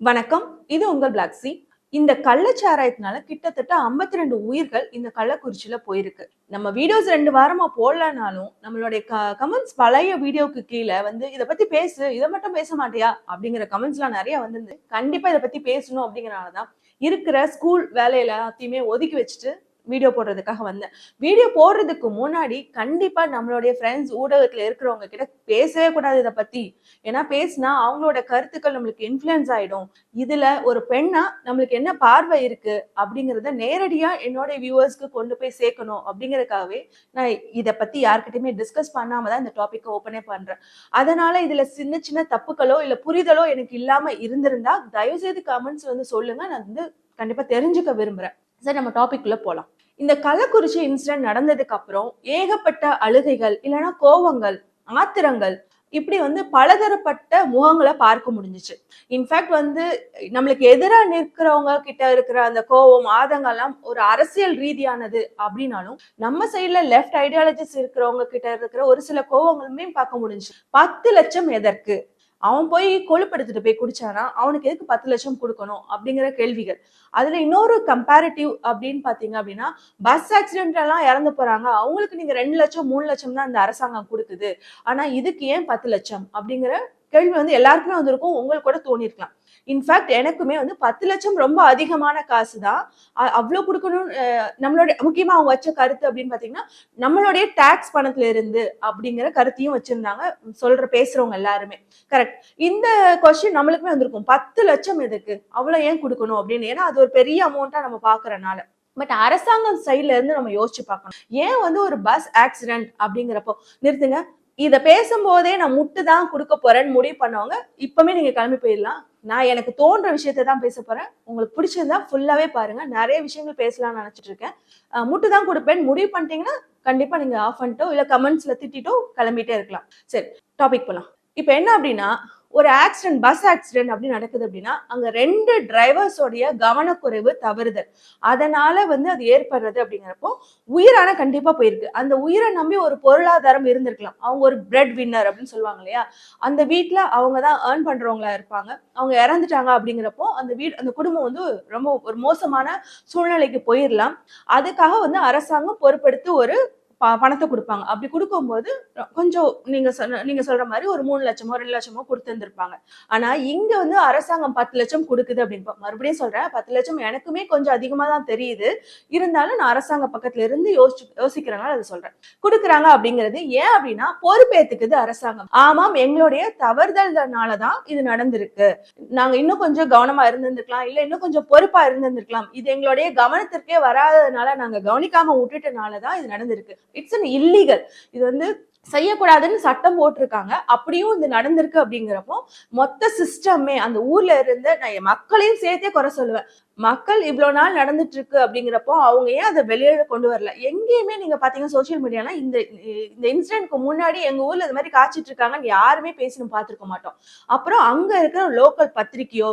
வணக்கம். இது உங்கள் பிளாக் சி இந்த கள்ளச்சாராயத்தினால கிட்டத்தட்ட 52 ரெண்டு உயிர்கள் இந்த கள்ளக்குறிச்சியில போயிருக்கு. நம்ம வீடியோஸ் ரெண்டு வாரமா போடலனாலும் நம்மளுடைய கமெண்ட்ஸ் பழைய வீடியோக்கு கீழே வந்து இதை பத்தி பேசு இதை மட்டும் பேச மாட்டியா? அப்படிங்கிற கமெண்ட்ஸ்லாம் நிறைய வந்திருந்து கண்டிப்பா இதை பத்தி பேசணும் அப்படிங்கறனாலதான் இருக்கிற ஸ்கூல் வேலையில எல்லாத்தையுமே ஒதுக்கி வச்சுட்டு வீடியோ போடுறதுக்காக வந்தேன். வீடியோ போடுறதுக்கு முன்னாடி கண்டிப்பா நம்மளுடைய ஃப்ரெண்ட்ஸ் ஊடகத்தில் இருக்கிறவங்க கிட்ட பேசவே கூடாது இதை பத்தி. ஏன்னா பேசினா அவங்களோட கருத்துக்கள் நம்மளுக்கு இன்ஃப்ளூயன்ஸ் ஆயிடும். இதுல ஒரு பெண்ணா நம்மளுக்கு என்ன பார்வை இருக்கு அப்படிங்கறத நேரடியா என்னோட வியூவர்ஸ்க்கு கொண்டு போய் சேர்க்கணும் அப்படிங்கறதுக்காகவே நான் இதை பத்தி யார்கிட்டயுமே டிஸ்கஸ் பண்ணாம தான் இந்த டாப்பிக்கை ஓப்பனே பண்றேன். அதனால இதுல சின்ன சின்ன தப்புகளோ இல்ல புரிதலோ எனக்கு இல்லாம இருந்திருந்தா தயவு செய்து கமெண்ட்ஸ் வந்து சொல்லுங்க. நான் வந்து கண்டிப்பா தெரிஞ்சுக்க விரும்புறேன். சரி நம்ம டாபிக் போகலாம் போலாம். இந்த கள்ளக்குறிச்சி இன்சிடென்ட் நடந்ததுக்கு அப்புறம் ஏகப்பட்ட அழுகைகள் இல்லைன்னா கோவங்கள் ஆத்திரங்கள் இப்படி வந்து பலதரப்பட்ட முகங்களை பார்க்க முடிஞ்சிச்சு. இன்ஃபேக்ட் வந்து நம்மளுக்கு எதிராக நிற்கிறவங்க கிட்ட இருக்கிற அந்த கோவம் ஆதங்கள்லாம் ஒரு அரசியல் ரீதியானது அப்படின்னாலும் நம்ம சைட்ல லெஃப்ட் ஐடியாலஜிஸ் இருக்கிறவங்க கிட்ட இருக்கிற ஒரு சில கோவங்களுமே பார்க்க முடிஞ்சுச்சு. பத்து லட்சம் எதற்கு? அவன் போய் கொழுப்படுத்திட்டு போய் குடிச்சானா அவனுக்கு எதுக்கு பத்து லட்சம் கொடுக்கணும் அப்படிங்கிற கேள்விகள். அதுல இன்னொரு கம்பேரிட்டிவ் அப்படின்னு பாத்தீங்க அப்படின்னா பஸ் ஆக்சிடென்ட் எல்லாம் இறந்து போறாங்க. அவங்களுக்கு நீங்க ரெண்டு லட்சம் மூணு லட்சம் தான் இந்த அரசாங்கம் கொடுக்குது. ஆனா இதுக்கு ஏன் பத்து லட்சம் அப்படிங்கிற கேள்வி வந்து எல்லாருக்குமே வந்திருக்கும். உங்களுக்கு கூட தோணிருக்கலாம். இன்ஃபேக்ட் எனக்குமே வந்து பத்து லட்சம் ரொம்ப அதிகமான காசு தான் அவ்வளோ கொடுக்கணும் நம்மளோட முக்கியமா அவங்க வச்ச கருத்து அப்படின்னு பாத்தீங்கன்னா நம்மளுடைய டாக்ஸ் பணத்துல இருந்து அப்படிங்கிற கருத்தையும் வச்சிருந்தாங்க. சொல்ற பேசுறவங்க எல்லாருமே. கரெக்ட் இந்த கொஸ்டின் நம்மளுக்குமே வந்திருக்கும். பத்து லட்சம் எதுக்கு? அவ்வளவு ஏன் கொடுக்கணும் அப்படின்னு? ஏன்னா அது ஒரு பெரிய அமௌண்ட்டா நம்ம பாக்குறனால. பட் அரசாங்கம் சைட்ல இருந்து நம்ம யோசிச்சு பார்க்கணும். ஏன் வந்து ஒரு பஸ் ஆக்சிடென்ட் அப்படிங்கிறப்போ நிறுத்துங்க. இதை பேசும்போதே நான் முட்டு தான் கொடுக்க போறேன்னு முடிவு பண்ணவங்க இப்பவுமே நீங்க கிளம்பி போயிடலாம். நான் எனக்கு தோன்ற விஷயத்தை தான் பேச போறேன். உங்களுக்கு பிடிச்சிருந்தா ஃபுல்லாவே பாருங்க. நிறைய விஷயங்கள் பேசலாம்னு நினைச்சிட்டு இருக்கேன் முட்டு தான் கொடுப்பேன். முடிவு பண்ணிட்டீங்கன்னா கண்டிப்பா நீங்க ஆஃப் பண்ணிட்டோ இல்ல கமெண்ட்ஸ்ல திட்டிட்டோ கிளம்பிட்டே இருக்கலாம். சரி டாபிக் போகலாம் இப்போ என்ன அப்படின்னா ஒரு ஆக்சிடென்ட் பஸ் ஆக்சிடென்ட் அப்படி நடக்குது அப்படின்னா அங்கே ரெண்டு டிரைவர்ஸோடைய கவனக்குறைவு தவறுதல். அதனால வந்து அது ஏற்படுறது அப்படிங்கிறப்போ உயிரான கண்டிப்பாக போயிருக்கு. அந்த உயிரை நம்பி ஒரு பொருளாதாரம் இருந்திருக்கலாம். அவங்க ஒரு பிரெட் வின்னர் அப்படின்னு சொல்லுவாங்க இல்லையா? அந்த வீட்டில் அவங்க தான் ஏர்ன் பண்ணுறவங்களா இருப்பாங்க. அவங்க இறந்துட்டாங்க அப்படிங்கிறப்போ அந்த வீடு அந்த குடும்பம் வந்து ரொம்ப ஒரு மோசமான சூழ்நிலைக்கு போயிடலாம் அதுக்காக வந்து அரசாங்கம் பொறுப்பெடுத்து ஒரு பணத்தை கொடுப்பாங்க. அப்படி கொடுக்கும்போது கொஞ்சம் நீங்க நீங்க சொல்ற மாதிரி ஒரு மூணு லட்சமோ ரெண்டு லட்சமோ கொடுத்துருந்துருப்பாங்க ஆனா இங்க வந்து அரசாங்கம் பத்து லட்சம் கொடுக்குது அப்படின்னு மறுபடியும் சொல்றேன் பத்து லட்சம் எனக்குமே கொஞ்சம் அதிகமா தான் தெரியுது. இருந்தாலும் நான் அரசாங்க பக்கத்துல இருந்து யோசிச்சு யோசிக்கிறனால அதை சொல்றேன். கொடுக்குறாங்க அப்படிங்கிறது ஏன் அப்படின்னா பொறுப்பேத்துக்குது அரசாங்கம். ஆமாம் எங்களுடைய தவறுதல்னாலதான் இது நடந்திருக்கு. நாங்க இன்னும் கொஞ்சம் கவனமா இருந்திருக்கலாம் இல்ல இன்னும் கொஞ்சம் பொறுப்பா இருந்திருக்கலாம் இது எங்களுடைய கவனத்திற்கே வராததுனால நாங்க கவனிக்காம விட்டுட்டனாலதான் இது நடந்திருக்கு. இட்ஸ் அன் இல்லீகல் இது வந்து செய்யக்கூடாதுன்னு சட்டம் போட்டிருக்காங்க. அப்படியும் இது நடந்திருக்கு அப்படிங்கிறப்போ மொத்த சிஸ்டமே அந்த ஊர்ல இருந்த நான் என் மக்களையும் சேர்த்தே குறை சொல்லுவேன். மக்கள் இவ்வளோ நாள் நடந்துட்டு இருக்கு அப்படிங்கிறப்போ அவங்க ஏன் அதை வெளியில கொண்டு வரல? எங்கேயுமே நீங்க பாத்தீங்கன்னா சோசியல் மீடியால இந்த இந்த இன்சிடென்ட்க்கு முன்னாடி எங்க ஊர்ல இது மாதிரி காய்ச்சிட்டு இருக்காங்கன்னு யாருமே பேசணும் பார்த்துருக்க மாட்டோம். அப்புறம் அங்க இருக்கிற லோக்கல் பத்திரிக்கையோ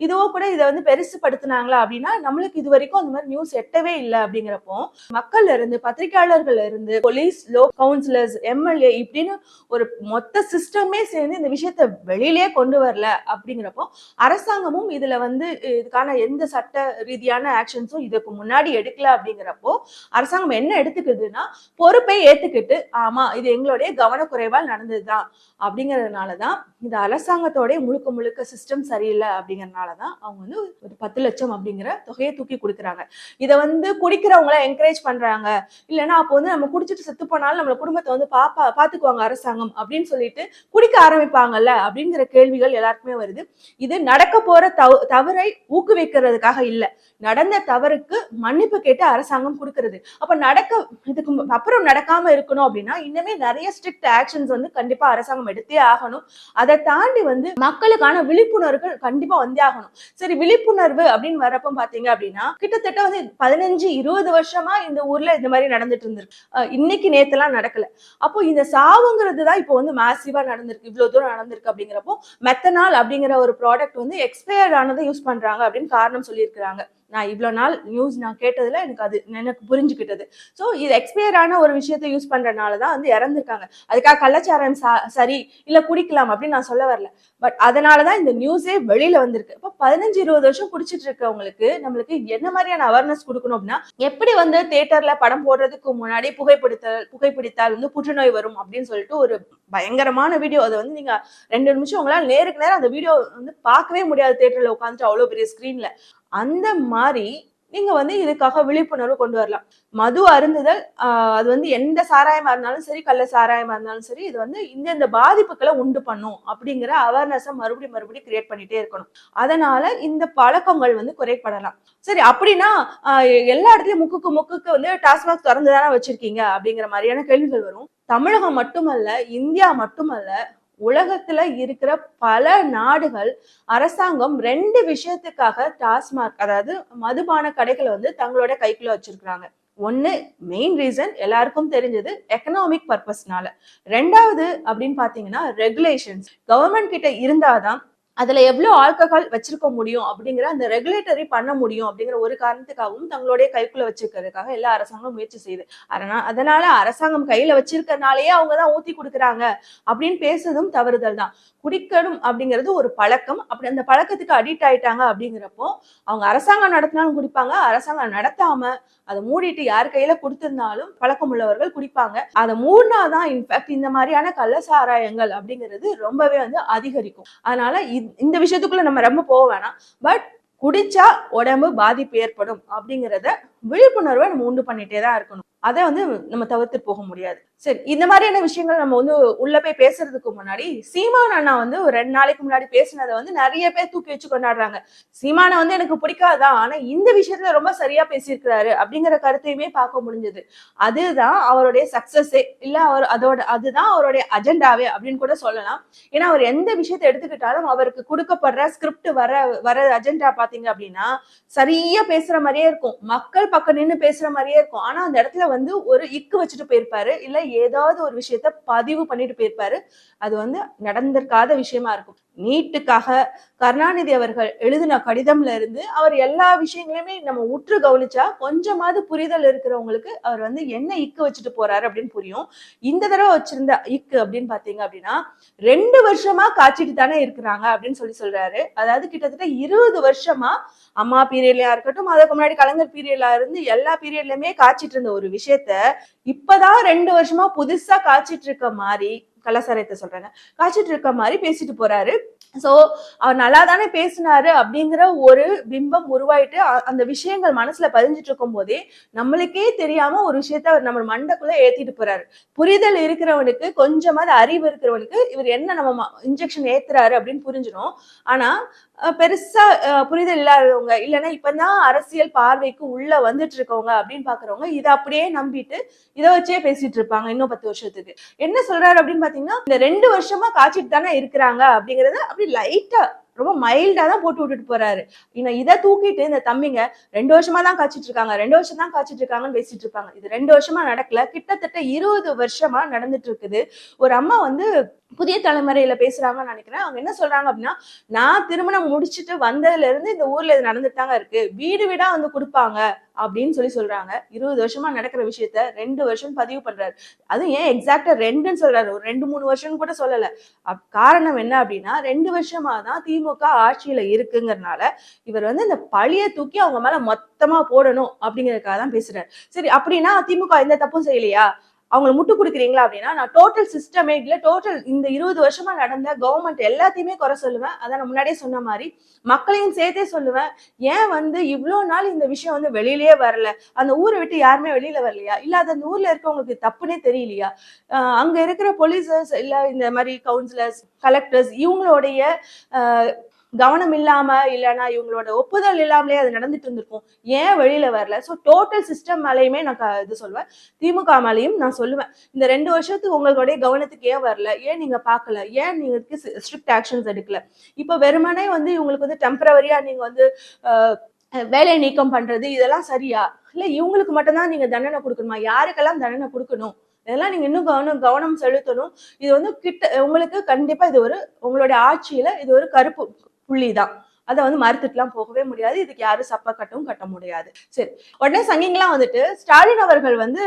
இதுவோ கூட இதை வந்து பெருசுப்படுத்தினாங்களா அப்படின்னா நம்மளுக்கு இது வரைக்கும் அந்த மாதிரி நியூஸ் எட்டவே இல்லை அப்படிங்கிறப்போ மக்கள்ல இருந்து பத்திரிகையாளர்கள் இருந்து போலீஸ் லோ கவுன்சிலர்ஸ் எம்எல்ஏ இப்படின்னு ஒரு மொத்த சிஸ்டமே சேர்ந்து இந்த விஷயத்த வெளியிலே கொண்டு வரல அப்படிங்கிறப்போ அரசாங்கமும் இதுல வந்து இதுக்கான எந்த சட்ட ரீதியான ஆக்ஷன்ஸும் இதுக்கு முன்னாடி எடுக்கல அப்படிங்கிறப்போ அரசாங்கம் என்ன எடுத்துக்குதுன்னா பொறுப்பை ஏத்துக்கிட்டு ஆமா இது எங்களுடைய கவனக்குறைவால் நடந்ததுதான் அப்படிங்கறதுனாலதான் இந்த அரசாங்கத்தோட முழுக்க முழுக்க சிஸ்டம் சரியில்லை அப்படிங்கறதுனாலதான் அவங்க வந்து ஒரு பத்து லட்சம் அப்படிங்கிற தொகையை தூக்கி கொடுக்குறாங்க. இதை வந்து குடிக்கிறவங்கள என்கரேஜ் பண்றாங்க. இல்லைன்னா அப்போ வந்து நம்ம குடிச்சிட்டு செத்து போனாலும் நம்மள குடும்பத்தை வந்து பாப்பா பாத்துக்குவாங்க அரசாங்கம் அப்படின்னு சொல்லிட்டு குடிக்க ஆரம்பிப்பாங்கல்ல அப்படிங்கிற கேள்விகள் எல்லாருக்குமே வருது. இது நடக்க போற தவ தவறை ஊக்குவிக்கிறதுக்காக இல்லை. நடந்த தவறுக்கு மன்னிப்பு கேட்டு அரசாங்கம் கொடுக்கறது. அப்ப நடக்க இதுக்கு அப்புறம் நடக்காம இருக்கணும் அப்படின்னா இன்னுமே நிறைய ஸ்ட்ரிக்ட் ஆக்ஷன்ஸ் வந்து கண்டிப்பா அரசாங்கம் எடுத்தே ஆகணும். அதை தாண்டி வந்து மக்களுக்கான விழிப்புணர்வுகள் கண்டிப்பா வந்தே ஆகணும். சரி விழிப்புணர்வு அப்படின்னு வரப்ப பாத்தீங்க அப்படின்னா கிட்டத்தட்ட வந்து பதினஞ்சு இருபது வருஷமா இந்த ஊர்ல இந்த மாதிரி நடந்துட்டு இருந்திருக்கு. இன்னைக்கு நேத்தெல்லாம் நடக்கல. அப்போ இந்த சாவுங்கிறது தான் இப்போ வந்து மேசிவா நடந்திருக்கு. இவ்வளவு தூரம் நடந்திருக்கு அப்படிங்கிறப்போ மெத்தனால் அப்படிங்கிற ஒரு ப்ராடக்ட் வந்து எக்ஸ்பயர்ட் ஆனதை யூஸ் பண்றாங்க அப்படின்னு காரணம் சொல்லியிருக்கிறாங்க நான் இவ்வளோ நாள் நியூஸ் நான் கேட்டதில் எனக்கு அது எனக்கு புரிஞ்சுக்கிட்டது ஸோ இது எக்ஸ்பயர் ஆன ஒரு விஷயத்த யூஸ் பண்ணுறனால தான் வந்து இறந்துருக்காங்க. அதுக்காக கலாச்சாரம் சா- சரி இல்லை குடிக்கலாம் அப்படின்னு நான் சொல்ல வரல. பட் அதனால தான் இந்த நியூஸே வெளியில் வந்திருக்கு. இப்போ பதினஞ்சு இருபது வருஷம் குடிச்சிட்டு இருக்கவங்களுக்கு நம்மளுக்கு என்ன மாதிரியான அவேர்னஸ் கொடுக்கணும் அப்படின்னா எப்படி வந்து தேட்டரில் படம் போடுறதுக்கு முன்னாடி புகைப்பிடித்தல் புகைப்பிடித்தால் வந்து புற்றுநோய் வரும் அப்படின்னு சொல்லிட்டு ஒரு பயங்கரமான வீடியோ அதை வந்து நீங்கள் ரெண்டு நிமிஷம் உங்களால் நேருக்கு நேரம் அந்த வீடியோ வந்து பார்க்கவே முடியாது தேட்டரில் உட்காந்துட்டு அவ்வளோ பெரிய ஸ்க்ரீனில் அந்த மாறி நீங்க வந்து இதுக்காக விழிப்புணர்வு கொண்டு வரலாம். மது அருந்துதல் அது வந்து எந்த சாராயமா இருந்தாலும் சரி கள்ள சாராயமா இருந்தாலும் சரி இது வந்து இந்த இந்த பாதிப்புகளை உண்டு பண்ணும் அப்படிங்கிற அவேர்னஸை மறுபடியும் மறுபடியும் கிரியேட் பண்ணிட்டே இருக்கணும். அதனால இந்த பழக்கங்கள் வந்து குறைப்படலாம் சரி அப்படின்னா எல்லா இடத்துலயும் முக்குக்கு முக்குக்கு வந்து டாஸ்மாக் திறந்து தானே வச்சிருக்கீங்க அப்படிங்கிற மாதிரியான கேள்விகள் வரும். தமிழகம் மட்டுமல்ல இந்தியா மட்டுமல்ல உலகத்துல இருக்கிற பல நாடுகள் அரசாங்கம் ரெண்டு விஷயத்துக்காக டாஸ்மாக் அதாவது மதுபான கடைகளை வந்து தங்களோட கைக்குள்ள வச்சிருக்கிறாங்க. ஒன்னு மெயின் ரீசன் எல்லாருக்கும் தெரிஞ்சது எக்கனாமிக் பர்பஸ்னால ரெண்டாவது அப்படின்னு பாத்தீங்கன்னா ரெகுலேஷன்ஸ் கவர்மெண்ட் கிட்ட இருந்தாதான் அதில் எவ்வளோ ஆல்கஹால் வச்சிருக்க முடியும் அப்படிங்கிற அந்த ரெகுலேட்டரி பண்ண முடியும் அப்படிங்கிற ஒரு காரணத்துக்காகவும் தங்களுடைய கைக்குள்ளே வச்சிருக்கிறதுக்காக எல்லா அரசாங்கமும் முயற்சி செய்யுது. அதனால் அதனால அரசாங்கம் கையில் வச்சிருக்கறனாலயே அவங்க தான் ஊற்றி கொடுக்குறாங்க அப்படின்னு பேசுறதும் தவறுதல் தான். குடிக்கணும் அப்படிங்கிறது ஒரு பழக்கம். அப்படி அந்த பழக்கத்துக்கு அடிக்ட் ஆயிட்டாங்க அப்படிங்கிறப்போ அவங்க அரசாங்கம் நடத்தினாலும் குடிப்பாங்க. அரசாங்கம் நடத்தாம அதை மூடிட்டு யார் கையில கொடுத்திருந்தாலும் பழக்கம் உள்ளவர்கள் குடிப்பாங்க. அதை மூடினாதான் இன்ஃபேக்ட் இந்த மாதிரியான கள்ள சாராயங்கள் அப்படிங்கிறது ரொம்பவே வந்து அதிகரிக்கும். அதனால இது இந்த விஷயத்துக்குள்ள நம்ம ரொம்ப போக வேணாம். பட் குடிச்சா உடம்பு பாதிப்பு ஏற்படும் அப்படிங்கிறத விழிப்புணர்வை நம்ம உண்டு பண்ணிட்டே தான் இருக்கணும். அதை வந்து நம்ம தவிர்த்து போக முடியாது. சரி இந்த மாதிரியான விஷயங்கள் நம்ம வந்து உள்ள போய் பேசுறதுக்கு முன்னாடி சீமான் அண்ணா வந்து ஒரு ரெண்டு நாளைக்கு முன்னாடி பேசினதை வந்து நிறைய பேர் தூக்கி வச்சு கொண்டாடுறாங்க. சீமானை வந்து எனக்கு பிடிக்காதான் ஆனா இந்த விஷயத்துல ரொம்ப சரியா பேசியிருக்கிறாரு அப்படிங்கிற கருத்தையுமே பார்க்க முடிஞ்சது. அதுதான் அவருடைய சக்சஸே இல்ல அவர் அதோட அதுதான் அவருடைய அஜெண்டாவே அப்படின்னு கூட சொல்லலாம். ஏன்னா அவர் எந்த விஷயத்தை எடுத்துக்கிட்டாலும் அவருக்கு கொடுக்கப்படுற ஸ்கிரிப்ட் வர வர அஜெண்டா பாத்தீங்க அப்படின்னா சரியா பேசுற மாதிரியே இருக்கும். மக்கள் பக்கம் நின்னு பேசுற மாதிரியே இருக்கும். ஆனா அந்த இடத்துல வந்து ஒரு இக்கு வச்சுட்டு போயிருப்பாரு இல்ல ஏதாவது ஒரு விஷயத்த பதிவு பண்ணிட்டு போயிருப்பாரு. அது வந்து நடந்திருக்காத விஷயமா இருக்கும். நீட்டுக்காக கருணாநிதி அவர்கள் எழுதின கடிதம்ல இருந்து அவர் எல்லா விஷயங்களையுமே நம்ம உற்று கவனிச்சா கொஞ்சமாவது புரிதல் இருக்கிறவங்களுக்கு அவர் வந்து என்ன இக்கு வச்சுட்டு போறாரு அப்படின்னு புரியும். இந்த தடவை வச்சிருந்த இக்கு அப்படின்னு பாத்தீங்க அப்படின்னா ரெண்டு வருஷமா காய்ச்சிட்டு தானே இருக்கிறாங்க அப்படின்னு சொல்லி சொல்றாரு. அதாவது கிட்டத்தட்ட இருபது வருஷமா அம்மா பீரியட்லயா இருக்கட்டும் அதுக்கு முன்னாடி கலைஞர் பீரியட்ல இருந்து எல்லா பீரியட்லயுமே காய்ச்சிட்டு இருந்த ஒரு விஷயத்த இப்பதான் ரெண்டு வருஷமா புதுசா காய்ச்சிட்டு இருக்க மாதிரி கலாசாரத்தை சொல்றாங்க. காய்ச்சிட்டு இருக்க மாதிரி பேசிட்டு போறாரு. சோ அவர் நல்லா தானே பேசினாரு அப்படிங்கிற ஒரு பிம்பம் உருவாயிட்டு அந்த விஷயங்கள் மனசுல பதிஞ்சிட்டு இருக்கும் போதே நம்மளுக்கே தெரியாம ஒரு விஷயத்த அவர் நம்ம மண்டக்குள்ள ஏத்திட்டு போறாரு. புரிதல் இருக்கிறவனுக்கு கொஞ்சமாவது அறிவு இருக்கிறவனுக்கு இவர் என்ன நம்ம இன்ஜெக்ஷன் ஏத்துறாரு அப்படின்னு புரிஞ்சிடும் ஆனா பெருசா புரிதல் இல்லாதவங்க இல்லைன்னா இப்பதான் அரசியல் பார்வைக்கு உள்ள வந்துட்டு இருக்கவங்க அப்படின்னு பாக்குறவங்க இதை அப்படியே நம்பிட்டு இதை வச்சே பேசிட்டு இருப்பாங்க இன்னும் பத்து வருஷத்துக்கு. என்ன சொல்றாரு அப்படின்னு பாத்தீங்கன்னா இந்த ரெண்டு வருஷமா காய்ச்சிட்டு தானே இருக்கிறாங்க அப்படிங்கறத அப்படி லைட்டா ரொம்ப மைல்டா தான் போட்டு விட்டுட்டு போறாரு. இன்னும் இதை தூக்கிட்டு இந்த தம்பிங்க ரெண்டு வருஷமா தான் காய்ச்சிட்டு இருக்காங்க ரெண்டு வருஷம் தான் காய்ச்சிட்டு இருக்காங்கன்னு பேசிட்டு இருப்பாங்க இது ரெண்டு வருஷமா நடக்கல கிட்டத்தட்ட இருபது வருஷமா நடந்துட்டு இருக்குது ஒரு அம்மா வந்து புதிய தலைமுறையில பேசுறாங்கன்னு நினைக்கிறேன். அவங்க என்ன சொல்றாங்க அப்படின்னா நான் திருமணம் முடிச்சுட்டு வந்ததுல இருந்து இந்த ஊர்ல இது நடந்துட்டு தாங்க இருக்கு. வீடு வீடா வந்து கொடுப்பாங்க அப்படின்னு சொல்லி சொல்றாங்க. இருபது வருஷமா நடக்கிற விஷயத்த ரெண்டு வருஷம் பதிவு பண்றாரு. அதுவும் ஏன் எக்ஸாக்டா ரெண்டுன்னு சொல்றாரு. ஒரு ரெண்டு மூணு வருஷம் கூட சொல்லல. அப்- காரணம் என்ன அப்படின்னா ரெண்டு வருஷமா தான் திமுக ஆட்சியில இருக்குங்கிறனால இவர் வந்து இந்த பழிய தூக்கி அவங்க மேல மொத்தமா போடணும் அப்படிங்கறதுக்காக தான் பேசுறாரு. சரி அப்படின்னா திமுக எந்த தப்பும் செய்யலையா? அவங்களை முட்டு கொடுக்குறீங்களா அப்படின்னா நான் டோட்டல் சிஸ்டமே இல்லை டோட்டல் இந்த இருபது வருஷமா நடந்த கவர்மெண்ட் எல்லாத்தையுமே குறை சொல்லுவேன். அதான் நான் முன்னாடியே சொன்ன மாதிரி மக்களையும் சேர்த்தே சொல்லுவேன் ஏன் வந்து இவ்வளோ நாள் இந்த விஷயம் வந்து வெளியிலேயே வரல? அந்த ஊரை விட்டு யாருமே வெளியில வரலையா? இல்ல அது அந்த ஊர்ல இருக்கவங்களுக்கு தப்புனே தெரியலையா? அங்க இருக்கிற போலீசர்ஸ் இல்ல இந்த மாதிரி கவுன்சிலர்ஸ் கலெக்டர்ஸ் இவங்களுடைய கவனம் இல்லாம இல்லைன்னா இவங்களோட ஒப்புதல் இல்லாமலே அது நடந்துட்டு இருந்திருக்கும். ஏன் வெளியில வரல? ஸோ டோட்டல் சிஸ்டம் மேலேயுமே நான் இது சொல்லுவேன். திமுக மேலேயும் நான் சொல்லுவேன். இந்த ரெண்டு வருஷத்துக்கு உங்களுடைய கவனத்துக்கு ஏன் வரல? ஏன் நீங்க பார்க்கல? ஏன் நீங்க ஸ்ட்ரிக்ட் ஆக்ஷன்ஸ் எடுக்கல? இப்போ வெறுமனே வந்து இவங்களுக்கு வந்து டெம்பரவரியா நீங்க வந்து வேலை நீக்கம் பண்றது இதெல்லாம் சரியா? இல்ல இவங்களுக்கு மட்டும்தான் நீங்க தண்டனை கொடுக்கணுமா? யாருக்கெல்லாம் தண்டனை கொடுக்கணும்? இதெல்லாம் நீங்க இன்னும் கவனம் கவனம் செலுத்தணும். இது வந்து கிட்ட உங்களுக்கு கண்டிப்பா இது ஒரு உங்களுடைய ஆட்சியில இது ஒரு கருப்பு புள்ளி தான் அதை வந்து மறுத்துட்டுலாம் போகவே முடியாது. இதுக்கு யாரும் சப்ப கட்டவும் கட்ட முடியாது. சரி. உடனே சங்கிங்கெல்லாம் வந்துட்டு ஸ்டாலின் அவர்கள் வந்து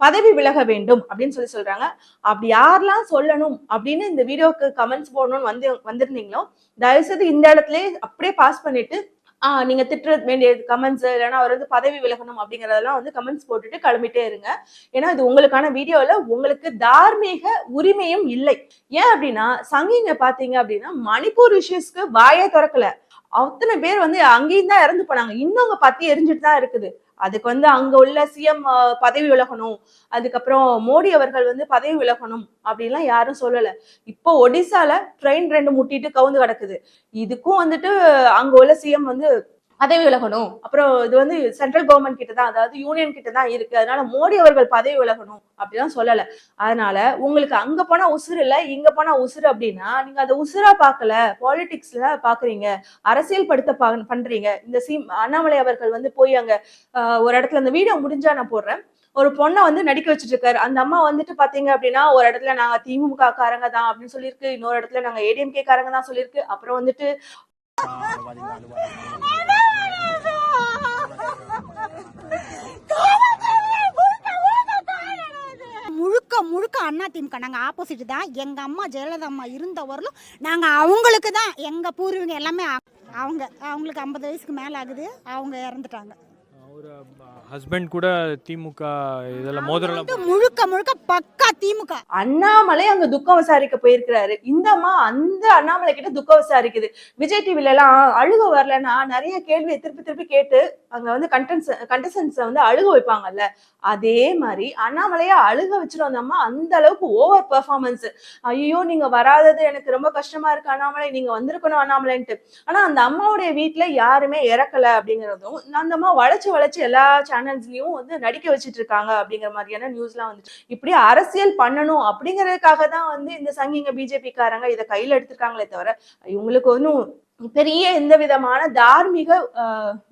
பதவி விலக வேண்டும் அப்படின்னு சொல்லி சொல்றாங்க. அப்படி யாரெல்லாம் சொல்லணும் அப்படின்னு இந்த வீடியோக்கு கமெண்ட்ஸ் போடணும்னு வந்து வந்திருந்தீங்களோ தயவுசெய்து இந்த இடத்துல அப்படியே பாஸ் பண்ணிட்டு ஆஹ் நீங்க திட்டுறது வேண்டிய கமெண்ட்ஸ் இல்லைன்னா அவர் வந்து பதவி விலகணும் அப்படிங்கறதெல்லாம் வந்து கமெண்ட்ஸ் போட்டுட்டு கிளம்பிட்டே இருங்க. ஏன்னா இது உங்களுக்கான வீடியோல உங்களுக்கு தார்மீக உரிமையும் இல்லை. ஏன் அப்படின்னா சங்கிங்க பாத்தீங்க அப்படின்னா மணிப்பூர் இஷ்யூஸ்க்கு வாயே திறக்கல. அத்தனை பேர் வந்து அங்கேயும் தான் இறந்து போனாங்க. இன்னும் அவங்க பத்தி எரிஞ்சுட்டு தான் இருக்குது. அதுக்கு வந்து அங்க உள்ள சிஎம் பதவி விலகணும். அதுக்கப்புறம் மோடி அவர்கள் வந்து பதவி விலகணும் அப்படின்லாம் யாரும் சொல்லல. இப்போ ஒடிசால ட்ரெயின் ரெண்டு முட்டிட்டு கவுந்து கிடக்குது. இதுக்கும் வந்துட்டு அங்க உள்ள சிஎம் வந்து பதவி விலகணும். அப்புறம் இது வந்து சென்ட்ரல் கவர்மெண்ட் கிட்ட தான் அதாவது யூனியன் கிட்ட தான் இருக்கு. அதனால மோடி அவர்கள் பதவி விலகணும் அப்படிலாம் சொல்லல. அதனால உங்களுக்கு அங்க போனா உசுறு இல்ல இங்க போனா உசுறு அப்படின்னா நீங்க அதை உசுரா பார்க்கல. பாலிடிக்ஸ்ல பாக்குறீங்க அரசியல் படுத்த பண்றீங்க. இந்த சீம் அண்ணாமலை அவர்கள் வந்து போய் அங்க ஒரு இடத்துல அந்த வீடியோ முடிஞ்சா நான் போடுறேன். ஒரு பொண்ணை வந்து நடிக்க வச்சுட்டு இருக்காரு அந்த அம்மா வந்துட்டு பாத்தீங்க அப்படின்னா ஒரு இடத்துல நாங்க திமுக காரங்க தான் அப்படின்னு சொல்லியிருக்கு. இன்னொரு இடத்துல நாங்க ஏடிஎம்கே காரங்க தான் சொல்லியிருக்கு. அப்புறம் வந்துட்டு முழுக்க முழுக்க அண்ணா திமுக. நாங்கள் ஆப்போசிட் தான். எங்கள் அம்மா ஜெயலலிதா அம்மா இருந்த வரலும் நாங்கள் அவங்களுக்கு தான். எங்கள் பூர்வீகம் எல்லாமே அவங்க. அவங்களுக்கு ஐம்பது வயசுக்கு மேலே ஆகுது. அவங்க இறந்துட்டாங்க. ஹஸ்பண்ட் கூட திமுக இதெல்லாம் மோதிரம் முழுக்க முழுக்க பக்கா திமுக. அண்ணாமலை அங்க துக்கம் விசாரிக்க போயிருக்கிறாரு. இந்த அம்மா அந்த அண்ணாமலை கிட்ட துக்கம் விசாரிக்குது. விஜய் டிவில எல்லாம் அழுக வரலன்னா நிறைய கேள்வியை திருப்பி திருப்பி கேட்டு அங்க வந்து கண்டென்ஸ் கண்டஸ்டன்ஸை வந்து அழுக வைப்பாங்கல்ல. அதே மாதிரி அண்ணாமலைய அழுக வச்சிரும் அந்த அம்மா அந்த அளவுக்கு ஓவர் பெர்ஃபார்மன்ஸ் ஐயோ நீங்க வராதது எனக்கு ரொம்ப கஷ்டமா இருக்கு அண்ணாமலை நீங்க வந்திருக்கணும் அண்ணாமலைன்ட்டு. ஆனா அந்த அம்மாவுடைய வீட்டுல யாருமே இறக்கல அப்படிங்கறதும் அந்த அம்மா வளைச்சு வளைச்சு எல்லா சேனல்ஸ்லயும் வந்து நடிக்க வச்சிட்டு இருக்காங்க அப்படிங்கிற மாதிரியான நியூஸ்லாம் வந்து இப்படி அரசியல் பண்ணணும் அப்படிங்கறதுக்காக தான் வந்து இந்த சங்கிங்க பிஜேபி காரங்க இதை கையில எடுத்திருக்காங்களே தவிர இவங்களுக்கு ஒன்றும் பெரிய எந்த விதமான தார்மீக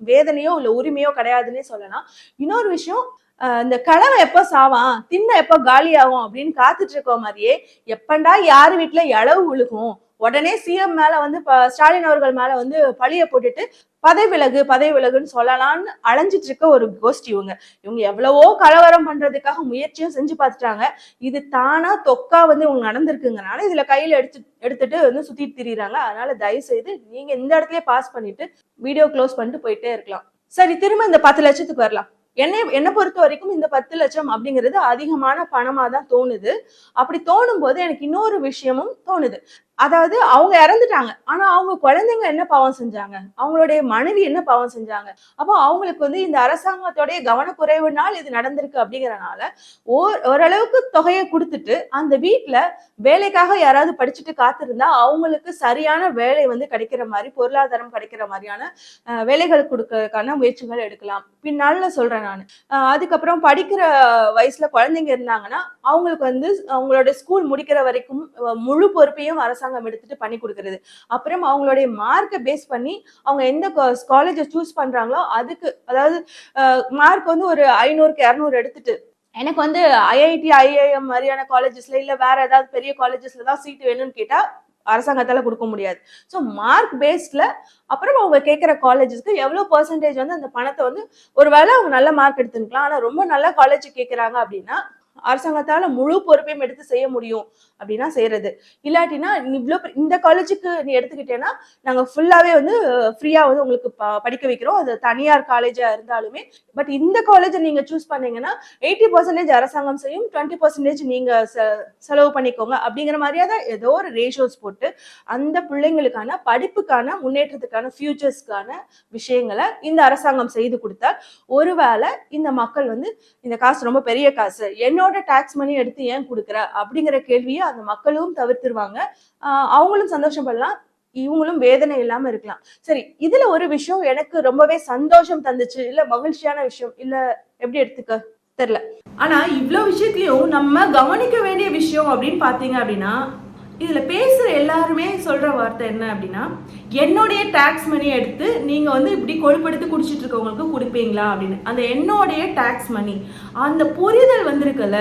வேதனையோ இல்ல உரிமையோ கிடையாதுன்னே சொல்லலாம். இன்னொரு விஷயம் ஆஹ், இந்த கலவை எப்போ சாவான் திண்ணை எப்போ காலியாகும் அப்படின்னு காத்துட்டு இருக்க மாதிரியே எப்பண்டா யார் வீட்டுல இளவு விழுகும் உடனே சிஎம் மேல வந்து ப- ஸ்டாலின் அவர்கள் மேல வந்து பழிய போட்டுட்டு பதவி விலகு பதவி விலகுன்னு சொல்லலாம்னு அலைஞ்சிட்டு இருக்க ஒரு கோஷ்டி இவங்க. இவங்க எவ்வளவோ கலவரம் பண்றதுக்காக முயற்சியும் செஞ்சு பார்த்துட்டாங்க. இது தானா தொக்கா வந்து இவங்க நடந்திருக்குங்கனால இதுல கையில எடுத்து எடுத்துட்டு வந்து சுத்திட்டு திரியிறாங்க. அதனால தயவு செய்து நீங்க இந்த இடத்துலயே பாஸ் பண்ணிட்டு வீடியோ க்ளோஸ் பண்ணிட்டு போயிட்டே இருக்கலாம். சரி திரும்ப இந்த பத்து லட்சத்துக்கு வரலாம். என்னை என்னை பொறுத்த வரைக்கும் இந்த பத்து லட்சம் அப்படிங்கிறது அதிகமான பணமாக தான் தோணுது. அப்படி தோணும் போது எனக்கு இன்னொரு விஷயமும் தோணுது. அதாவது அவங்க இறந்துட்டாங்க. ஆனா அவங்க குழந்தைங்க என்ன பாவம் செஞ்சாங்க? அவங்களுடைய மனைவி என்ன பாவம் செஞ்சாங்க? அப்போ அவங்களுக்கு வந்து இந்த அரசாங்கத்தோடைய கவனக்குறைவுனால் இது நடந்திருக்கு அப்படிங்கறனால ஓர் ஓரளவுக்கு தொகையை கொடுத்துட்டு அந்த வீட்ல வேலைக்காக யாராவது படிச்சுட்டு காத்திருந்தா அவங்களுக்கு சரியான வேலை வந்து கிடைக்கிற மாதிரி பொருளாதாரம் கிடைக்கிற மாதிரியான வேலைகள் கொடுக்கறதுக்கான முயற்சிகள் எடுக்கலாம். பின்னால சொல்றேன் நான். அதுக்கப்புறம் படிக்கிற வயசுல குழந்தைங்க இருந்தாங்கன்னா அவங்களுக்கு வந்து அவங்களோட ஸ்கூல் முடிக்கிற வரைக்கும் முழு பொறுப்பையும் அரசாங்கம் அரசாங்கம் எடுத்துட்டு பண்ணி கொடுக்கறது. அப்புறம் அவங்களுடைய மார்க்கை பேஸ் பண்ணி அவங்க எந்த காலேஜை சூஸ் பண்றாங்களோ அதுக்கு அதாவது மார்க் வந்து ஒரு ஐநூறுக்கு இரநூறு எடுத்துட்டு எனக்கு வந்து ஐஐடி ஐஐஎம் மாதிரியான காலேஜஸ்ல இல்ல வேற ஏதாவது பெரிய காலேஜஸ்ல தான் சீட் வேணும்னு கேட்டா அரசாங்கத்தால கொடுக்க முடியாது. ஸோ மார்க் பேஸ்ட்ல அப்புறம் அவங்க கேட்குற காலேஜஸ்க்கு எவ்வளோ பர்சன்டேஜ் வந்து அந்த பணத்தை வந்து ஒரு வேளை அவங்க நல்ல மார்க் எடுத்துருக்கலாம். ஆனால் ரொம்ப நல்ல காலேஜ் கேட்குறாங்க அப்படின்னா அரசாங்கத்தால் முழு பொறுப்பையும் எடுத்து செய்ய முடியும் அப்படின்னா செய்யறது. இல்லாட்டினா இவ்வளோ இந்த காலேஜுக்கு நீ எடுத்துக்கிட்டேன்னா நாங்கள் ஃபுல்லாகவே வந்து ஃப்ரீயாக வந்து உங்களுக்கு ப- படிக்க வைக்கிறோம். அது தனியார் காலேஜாக இருந்தாலுமே பட் இந்த காலேஜை நீங்கள் சூஸ் பண்ணீங்கன்னா எயிட்டி பர்சன்டேஜ் அரசாங்கம் செய்யும் டுவெண்ட்டி பர்சன்டேஜ் நீங்கள் செலவு பண்ணிக்கோங்க அப்படிங்கிற மாதிரியாக தான் ஏதோ ஒரு ரேஷியோஸ் போட்டு அந்த பிள்ளைங்களுக்கான படிப்புக்கான முன்னேற்றத்துக்கான ஃபியூச்சர்ஸ்க்கான விஷயங்களை இந்த அரசாங்கம் செய்து கொடுத்தால் ஒருவேளை இந்த மக்கள் வந்து இந்த காசு ரொம்ப பெரிய காசு. என்னோட டாக்ஸ் மணி எடுத்து ஏன் கொடுக்குற? அப்படிங்கிற கேள்வியை அந்த மக்களும் தவிர்த்துருவாங்க. ஆஹ் அவங்களும் சந்தோஷப்படலாம். இவங்களும் வேதனை இல்லாம இருக்கலாம். சரி இதுல ஒரு விஷயம் எனக்கு ரொம்பவே சந்தோஷம் தந்துச்சு இல்ல மகிழ்ச்சியான விஷயம் இல்ல எப்படி எடுத்துக்க? தெரியல. ஆனா இவ்வளவு விஷயத்தையும் நம்ம கவனிக்க வேண்டிய விஷயம் அப்படின்னு பாத்தீங்க அப்படின்னா இதில் பேசுகிற எல்லாருமே சொல்கிற வார்த்தை என்ன அப்படின்னா என்னுடைய டேக்ஸ் மணி எடுத்து நீங்கள் வந்து இப்படி கொழுப்படுத்தி குடிச்சிட்டு இருக்கவங்களுக்கு கொடுப்பீங்களா அப்படின்னு. அந்த என்னுடைய டேக்ஸ் மணி அந்த புரிதல் வந்திருக்குல்ல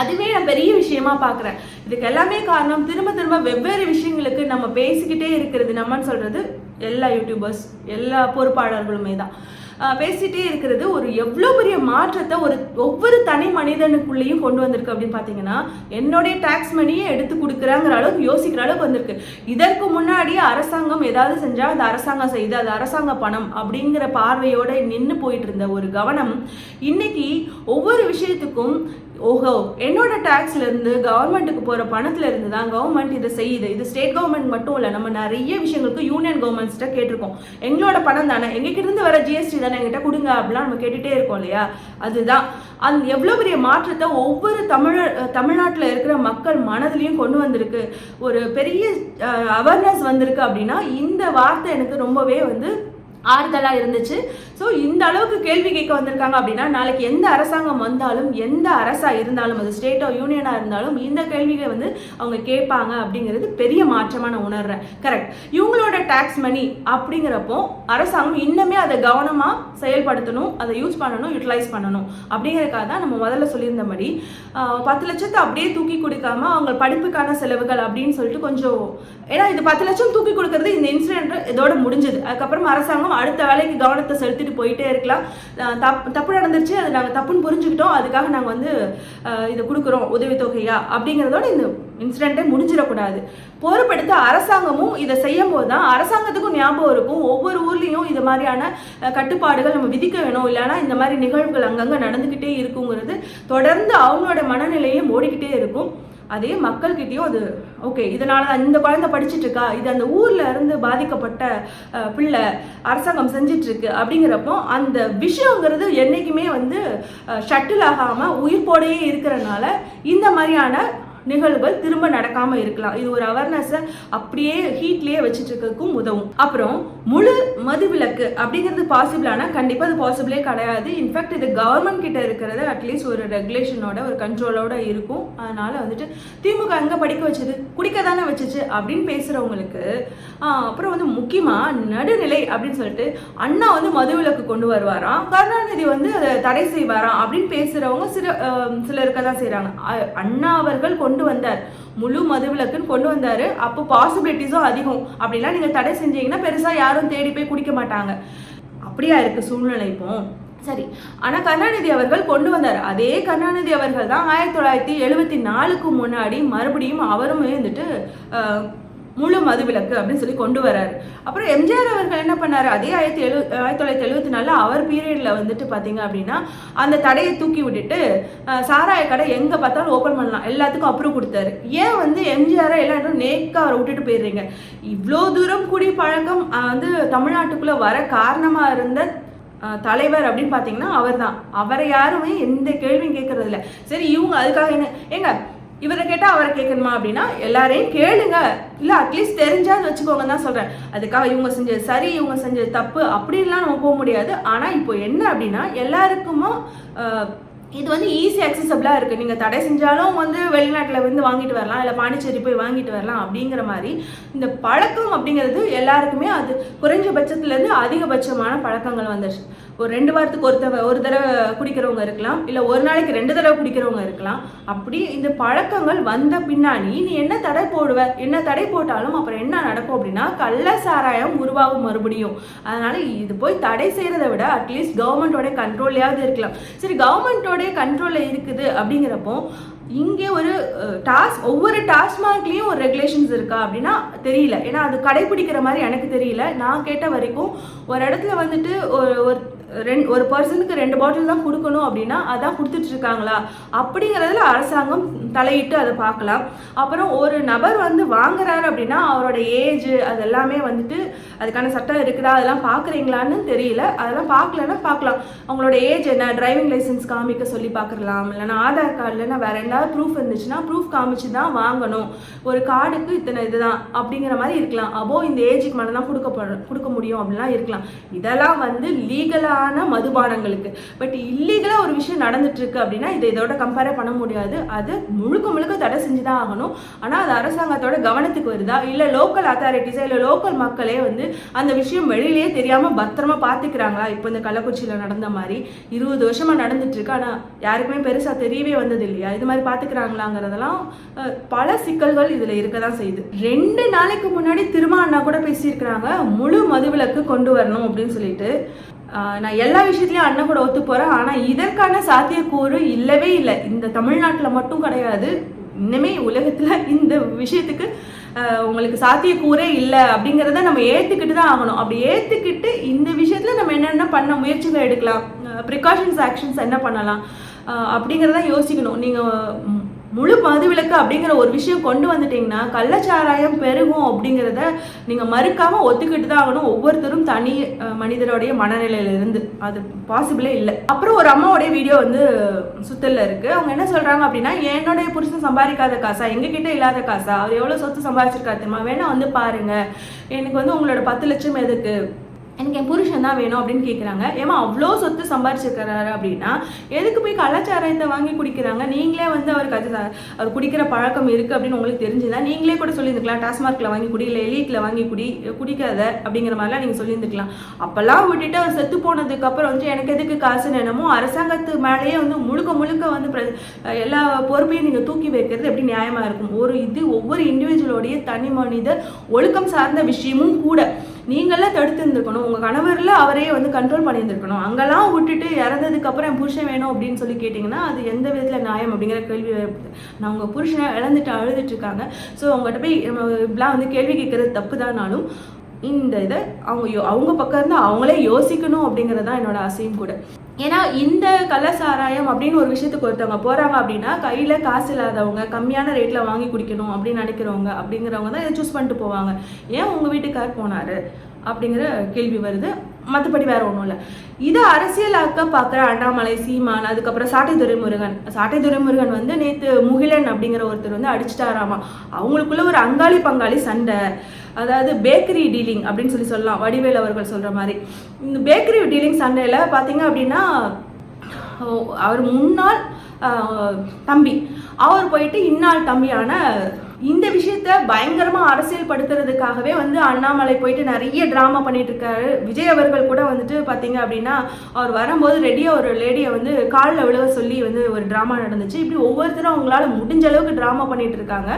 அதுவே நான் பெரிய விஷயமா பார்க்குறேன் இதுக்கு எல்லாமே காரணம் திரும்ப திரும்ப வெவ்வேறு விஷயங்களுக்கு நம்ம பேசிக்கிட்டே இருக்கிறது நம்மன்னு சொல்கிறது எல்லா யூடியூபர்ஸ் எல்லா பொறுப்பாளர்களுமே தான். பேசிகிட்டே பேசிட்டே இருக்கிறது ஒரு எவ்வளோ பெரிய மாற்றத்தை ஒரு ஒவ்வொரு தனி மனிதனுக்குள்ளேயும் கொண்டு வந்திருக்கு அப்படின்னு பார்த்தீங்கன்னா என்னுடைய டேக்ஸ் மணியை எடுத்து கொடுக்குறாங்கிற அளவுக்கு யோசிக்கிற அளவுக்கு வந்திருக்கு. இதற்கு முன்னாடி அரசாங்கம் ஏதாவது செஞ்சால் அந்த அரசாங்கம் செய்து அது அரசாங்க பணம் அப்படிங்கிற பார்வையோடு நின்று போயிட்டு இருந்த ஒரு கவனம் இன்னைக்கு ஒவ்வொரு விஷயத்துக்கும் ஓஹோ என்னோட டேக்ஸ்ல இருந்து கவர்மெண்ட்டுக்கு போற பணத்துல இருந்து தான் கவர்மெண்ட் இதை செய்யுது. இது ஸ்டேட் கவர்மெண்ட் மட்டும் இல்லை நம்ம நிறைய விஷயங்களுக்கு யூனியன் கவர்மெண்ட்ஸ்கிட்ட கேட்டிருக்கோம். எங்களோட பணம் தானே எங்ககிட்ட இருந்து வர ஜிஎஸ்டி தானே எங்கிட்ட கொடுங்க அப்படிலாம் நம்ம கேட்டுட்டே இருக்கோம் இல்லையா? அதுதான். அது எவ்வளோ பெரிய மாற்றத்தை ஒவ்வொரு தமிழ தமிழ்நாட்டில் இருக்கிற மக்கள் மனதிலையும் கொண்டு வந்திருக்கு. ஒரு பெரிய அவேர்னஸ் வந்திருக்கு அப்படின்னா இந்த வார்த்தை எனக்கு ரொம்பவே வந்து ஆறுதலாக இருந்துச்சு. ஸோ இந்த அளவுக்கு கேள்வி கேட்க வந்திருக்காங்க அப்படின்னா நாளைக்கு எந்த அரசாங்கம் வந்தாலும் எந்த அரசாக இருந்தாலும் அது ஸ்டேட்டோ யூனியனாக இருந்தாலும் இந்த கேள்விகளை வந்து அவங்க கேட்பாங்க அப்படிங்கிறது பெரிய மாற்றமாக நான் உணர்றேன். கரெக்ட் இவங்களோட டேக்ஸ் மணி அப்படிங்கிறப்போ அரசாங்கம் இன்னுமே அதை கவனமாக செயல்படுத்தணும் அதை யூஸ் பண்ணணும் யூட்டிலைஸ் பண்ணணும். அப்படிங்கிறதுக்காக தான் நம்ம முதல்ல சொல்லியிருந்தபடி மாதிரி பத்து லட்சத்தை அப்படியே தூக்கி கொடுக்காம அவங்க படிப்புக்கான செலவுகள் அப்படின்னு சொல்லிட்டு கொஞ்சம் ஏன்னா இது பத்து லட்சம் தூக்கி கொடுக்கறது இந்த இன்சிடென்ட் இதோட முடிஞ்சது. அதுக்கப்புறம் அரசாங்கம் அடுத்த வேலைக்கு கவனத்தை செலுத்திட்டு போயிட்டே இருக்கலாம். தப்பு தப் தப்பு நடந்துருச்சு அது நாங்கள் தப்புன்னு புரிஞ்சுக்கிட்டோம். அதுக்காக நாங்கள் வந்து இதை கொடுக்குறோம் உதவித்தொகையா அப்படிங்கிறதோட இந்த இன்சிடென்ட்டை முடிஞ்சிடக்கூடாது. பொறுப்பெடுத்த அரசாங்கமும் இதை செய்யும் போது தான் அரசாங்கத்துக்கும் ஞாபகம் இருக்கும். ஒவ்வொரு ஊர்லேயும் இது மாதிரியான கட்டுப்பாடுகள் நம்ம விதிக்க வேணும். இல்லைன்னா இந்த மாதிரி நிகழ்வுகள் அங்கங்கே நடந்துக்கிட்டே இருக்குங்கிறது தொடர்ந்து அவங்களோட மனநிலையும் ஓடிக்கிட்டே இருக்கும். அதே மக்கள்கிட்டயும் அது ஓகே இதனால தான் இந்த குழந்தை படிச்சுட்டு இருக்கா இது அந்த ஊரில் இருந்து பாதிக்கப்பட்ட பிள்ளை அரசாங்கம் செஞ்சிட்ருக்கு அப்படிங்கிறப்போ அந்த விஷயங்கிறது என்றைக்குமே வந்து ஷட்டில் ஆகாமல் உயிர்ப்போடையே இருக்கிறனால இந்த மாதிரியான நிகழ்வுகள் திரும்ப நடக்காம இருக்கலாம். இது ஒரு அவேர்னஸை அப்படியே ஹீட்லயே வச்சுட்டு இருக்கிறதுக்கும் உதவும். அப்புறம் முழு மதுவிலக்கு அப்படிங்கிறது பாசிபிளானா கண்டிப்பா அது பாசிபிளே கிடையாது. இன்ஃபேக்ட் இது கவர்மெண்ட் கிட்ட இருக்கிறது அட்லீஸ்ட் ஒரு ரெகுலேஷனோட ஒரு கண்ட்ரோலோட இருக்கும். அதனால வந்துட்டு திமுக எங்க படிக்க வச்சது குடிக்க தானே வச்சுச்சு அப்படின்னு பேசுறவங்களுக்கு அப்புறம் வந்து முக்கியமா நடுநிலை அப்படின்னு சொல்லிட்டு அண்ணா வந்து மதுவிலக்கு கொண்டு வருவாராம். கருணாநிதி வந்து அதை தடை செய்வாராம் அப்படின்னு பேசுறவங்க சில சிலருக்க தான் செய்கிறாங்க அண்ணா அவர்கள் கொண்டு கொண்டு வந்தார். முழு மதுவிலக்குன்னு கொண்டு வந்தாரு. அப்போ பாசிபிலிட்டிஸும் அதிகம். அப்படிலாம் நீங்க தடை செஞ்சீங்கன்னா பெருசா யாரும் தேடி போய் குடிக்க மாட்டாங்க. அப்படியா இருக்கு சூழ்நிலை இப்போ? சரி. ஆனா கருணாநிதி அவர்கள் கொண்டு வந்தார். அதே கருணாநிதி அவர்கள் தான் ஆயிரத்தி தொள்ளாயிரத்தி எழுபத்தி நாலுக்கு முன்னாடி மறுபடியும் அவருமே வந்துட்டு முழு மதுவிலக்கு அப்படின்னு சொல்லி கொண்டு வராரு. அப்புறம் எம்ஜிஆர் அவர்கள் என்ன பண்ணார்? அதே ஆயிரத்தி எழு ஆயிரத்தி தொள்ளாயிரத்தி எழுபத்தி நாலில் அவர் பீரியடில் வந்துட்டு பார்த்தீங்க அப்படின்னா அந்த தடையை தூக்கி விட்டுட்டு சாராய கடை எங்கே பார்த்தாலும் ஓப்பன் பண்ணலாம். எல்லாத்துக்கும் அப்ரூவ் கொடுத்தாரு. ஏன் வந்து எம்ஜிஆரை எல்லாரும் நேக்காக அவரை விட்டுட்டு போயிடுறீங்க? இவ்வளோ தூரம் குடி பழக்கம் வந்து தமிழ்நாட்டுக்குள்ளே வர காரணமாக இருந்த தலைவர் அப்படின்னு பார்த்தீங்கன்னா அவர் தான் அவரை யாருமே எந்த கேள்வியும் கேட்கறதில்ல சரி இவங்க அதுக்காக என்ன? ஏங்க இவரை கேட்டால் அவரை கேட்கணுமா அப்படின்னா எல்லாரையும் கேளுங்க. இல்லை அட்லீஸ்ட் தெரிஞ்சாது வச்சுக்கோங்கன்னு தான் சொல்கிறேன் அதுக்காக இவங்க செஞ்சது சரி இவங்க செஞ்சது தப்பு அப்படின்லாம் நம்ம போக முடியாது. ஆனால் இப்போ என்ன அப்படின்னா எல்லாருக்குமோ இது வந்து ஈஸி அக்சசபிளாக இருக்குது நீங்கள் தடை செஞ்சாலும் வந்து வெளிநாட்டில் வந்து வாங்கிட்டு வரலாம் இல்லை பாண்டிச்சேரி போய் வாங்கிட்டு வரலாம் அப்படிங்கிற மாதிரி இந்த பழக்கம் அப்படிங்கிறது எல்லாருக்குமே அது குறைஞ்சபட்சத்துலேருந்து அதிகபட்சமான பழக்கங்கள் வந்துருச்சு. ஒரு ரெண்டு வாரத்துக்கு ஒரு தடவை ஒரு தடவை குடிக்கிறவங்க இருக்கலாம் இல்லை ஒரு நாளைக்கு ரெண்டு தடவை குடிக்கிறவங்க இருக்கலாம். அப்படி இந்த பழக்கங்கள் வந்த பின்னாடி நீ என்ன தடை போடுவ என்ன தடை போட்டாலும் அப்புறம் என்ன நடக்கும் அப்படின்னா கள்ள சாராயம் உருவாகும் மறுபடியும். அதனால இது போய் தடை செய்யறதை விட அட்லீஸ்ட் கவர்மெண்டோட கண்ட்ரோல்லையாவது இருக்கலாம். சரி கவர்மெண்டோட கண்ட்ரோலில் இருக்குது அப்படிங்கிறப்போ இங்கே ஒரு டாஸ் ஒவ்வொரு டாஸ்மாக்லேயும் ஒரு ரெகுலேஷன்ஸ் இருக்கா அப்படின்னா தெரியல. ஏன்னா அது கடைபிடிக்கிற மாதிரி எனக்கு தெரியல. நான் கேட்ட வரைக்கும் ஒரு இடத்துல வந்துட்டு ஒரு ஒரு ரெண்டு ஒரு பர்சனுக்கு ரெண்டு பாட்டில் தான் கொடுக்கணும் அப்படின்னா அதான் கொடுத்துட்டு இருக்காங்களா அப்படிங்கிறதுல அரசாங்கம் தலையிட்டு அதை பார்க்கலாம். அப்புறம் ஒரு நபர் வந்து வாங்குறாரு அப்படின்னா அவரோட ஏஜ் அது எல்லாமே வந்துட்டு அதுக்கான சட்டம் இருக்குதா? அதெல்லாம் பார்க்குறீங்களான்னு தெரியல. அதெல்லாம் பார்க்கலன்னா பார்க்கலாம். அவங்களோட ஏஜ் என்ன? டிரைவிங் லைசன்ஸ் காமிக்க சொல்லி பார்க்கலாம். இல்லைன்னா ஆதார் கார்டு இல்லைன்னா வேற என்ன ப்ரூஃப் இருந்துச்சுன்னா ப்ரூஃப் காமிச்சு தான் வாங்கணும். ஒரு கார்டுக்கு இத்தனை இதுதான் அப்படிங்கிற மாதிரி இருக்கலாம். அப்போ இந்த ஏஜுக்கு மேலே தான் கொடுக்கப்படும் கொடுக்க முடியும் அப்படிலாம் இருக்கலாம். இதெல்லாம் வந்து லீகலான மதுபானங்களுக்கு. பட் இல்லீகலாக ஒரு விஷயம் நடந்துட்டு இருக்கு அப்படின்னா இதை இதோட கம்பேர் பண்ண முடியாது. அது முழுக்க முழுக்க தடை செஞ்சு தான் ஆகணும். ஆனால் அது அரசாங்கத்தோட கவனத்துக்கு வருதா? இல்லை லோக்கல் அத்தாரிட்டிஸா இல்லை லோக்கல் மக்களே வந்து அந்த விஷயம் வெளியிலேயே தெரியாமல் பத்திரமா பார்த்துக்கிறாங்களா இப்போ இந்த கள்ளக்குறிச்சியில் நடந்த மாதிரி. இருபது வருஷமாக நடந்துட்டு இருக்கு ஆனால் யாருக்குமே பெருசாக தெரியவே வந்தது இல்லையா இது மாதிரி மாதிரி பார்த்துக்கிறாங்களாங்கிறதெல்லாம் பல சிக்கல்கள் இதில் இருக்க தான் செய்யுது. ரெண்டு நாளைக்கு முன்னாடி திரும்ப அண்ணா கூட பேசியிருக்கிறாங்க. முழு மதுவிலக்கு கொண்டு வரணும் அப்படின்னு சொல்லிட்டு. நான் எல்லா விஷயத்துலையும் அண்ணன் கூட ஒத்து போகிறேன் ஆனால் இதற்கான சாத்தியக்கூறு இல்லவே இல்லை. இந்த தமிழ்நாட்டில் மட்டும் கிடையாது. இன்னுமே உலகத்தில் இந்த விஷயத்துக்கு உங்களுக்கு சாத்தியக்கூறே இல்லை அப்படிங்கிறத நம்ம ஏற்றுக்கிட்டு தான் ஆகணும். அப்படி ஏற்றுக்கிட்டு இந்த விஷயத்தில் நம்ம என்னென்ன பண்ண முயற்சிகள் எடுக்கலாம்? ப்ரிகாஷன்ஸ் ஆக்ஷன்ஸ் என்ன பண்ணலாம்? அப்படிங்கிறத யோசிக்கணும். நீங்கள் முழு மதுவிலக்கு அப்படிங்கிற ஒரு விஷயம் கொண்டு வந்துட்டீங்கன்னா கள்ளச்சாராயம் பெருகும் அப்படிங்கிறத நீங்கள் மறுக்காமல் ஒத்துக்கிட்டு தான் ஆகணும். ஒவ்வொருத்தரும் தனி மனிதருடைய மனநிலையிலிருந்து. அது பாசிபிளே இல்லை. அப்புறம் ஒரு அம்மாவுடைய வீடியோ வந்து சுத்தல்ல இருக்குது அவங்க என்ன சொல்கிறாங்க அப்படின்னா என்னுடைய புருஷன் சம்பாதிக்காத காசா? எங்ககிட்ட இல்லாத காசா? அவர் எவ்வளோ சொத்து சம்பாதிச்சிருக்காரு தெரியுமா? வேணா வந்து பாருங்க. எனக்கு வந்து உங்களோட பத்து லட்சம் எதுக்கு? எனக்கு என் புருஷன் தான் வேணும் அப்படின்னு கேட்குறாங்க ஏமா அவ்வளோ சொத்து சம்பாரிச்சிருக்கிறாரு அப்படின்னா எதுக்கு போய் கலாச்சாரத்தை வாங்கி குடிக்கிறாங்க? நீங்களே வந்து அவருக்கு அது அவர் குடிக்கிற பழக்கம் இருக்குது அப்படின்னு உங்களுக்கு தெரிஞ்சுதான் நீங்களே கூட சொல்லியிருந்துக்கலாம் டாஸ்மார்க்கில் வாங்கி குடி இல்லை எலீட்டில் வாங்கி குடி குடிக்காத அப்படிங்கிற மாதிரிலாம் நீங்கள் சொல்லியிருந்துக்கலாம். அப்போல்லாம் விட்டுட்டு அவர் செத்து போனதுக்கப்புறம் வந்து எனக்கு எதுக்கு காசு என்னமோ அரசாங்கத்து மேலேயே வந்து முழுக்க முழுக்க வந்து பிர- எல்லா பொறுப்பையும் நீங்கள் தூக்கி வைக்கிறது எப்படி நியாயமாக இருக்கும்? ஒரு இது ஒவ்வொரு இண்டிவிஜுவலோடைய தனி மனித ஒழுக்கம் சார்ந்த விஷயமும் கூட. நீங்களாம் தடுத்து இருந்திருக்கணும் உங்கள் கணவரில் அவரே வந்து கண்ட்ரோல் பண்ணியிருந்திருக்கணும். அங்கெல்லாம் விட்டுட்டு இறந்ததுக்கப்புறம் என் புருஷன் வேணும் அப்படின்னு சொல்லி கேட்டிங்கன்னா அது எந்த விதத்தில் நியாயம் அப்படிங்கிற கேள்வி நான் உங்கள் புருஷனை இழந்துட்டு அழுதுட்டு இருக்காங்க. ஸோ அவங்ககிட்ட போய் இப்படிலாம் வந்து கேள்வி கேட்குறது தப்பு தானாலும் இந்த இதை அவங்க யோ- அவங்க பக்கம் இருந்து அவங்களே யோசிக்கணும் அப்படிங்கிறது தான் என்னோட ஆசையும் கூட. ஏன்னா இந்த கள்ளசாராயம் அப்படின்னு ஒரு விஷயத்துக்கு ஒருத்தவங்க போகிறாங்க அப்படின்னா கையில் காசு இல்லாதவங்க கம்மியான ரேட்டில் வாங்கி குடிக்கணும் அப்படின்னு நினைக்கிறவங்க அப்படிங்கிறவங்க தான் இதை சூஸ் பண்ணிட்டு போவாங்க. ஏன் உங்கள் வீட்டுக்கார் போனார்? அப்படிங்கிற கேள்வி வருது. மற்றபடி வேற ஒன்றும் இல்லை. இதை அரசியலாக்க பார்க்குற அண்ணாமலை சீமான் அதுக்கப்புறம் சாட்டை துரைமுருகன். சாட்டை துரைமுருகன் வந்து நேற்று முகிலன் அப்படிங்கிற ஒருத்தர் வந்து அடிச்சிட்டாராமா. அவங்களுக்குள்ள ஒரு அங்காளி பங்காளி சண்டை. அதாவது பேக்கரி டீலிங் அப்படின்னு சொல்லி சொல்லலாம். வடிவேல் அவர்கள் சொல்கிற மாதிரி. இந்த பேக்கரி டீலிங் சண்டையில் பார்த்தீங்க அப்படின்னா அவர் முன்னாள் தம்பி. அவர் போயிட்டு இன்னால் தம்பியான இந்த விஷயத்த பயங்கரமா அரசியல் படுத்துறதுக்காகவே வந்து அண்ணாமலை போயிட்டு நிறைய டிராமா பண்ணிட்டு இருக்காரு விஜய் அவர்கள் கூட வந்துட்டு பாத்தீங்க அப்படின்னா அவர் வரும்போது ரெடியா ஒரு லேடியை வந்து காலில் விழுக சொல்லி வந்து ஒரு டிராமா நடந்துச்சு. இப்படி ஒவ்வொருத்தரும் அவங்களால முடிஞ்ச அளவுக்கு டிராமா பண்ணிட்டு இருக்காங்க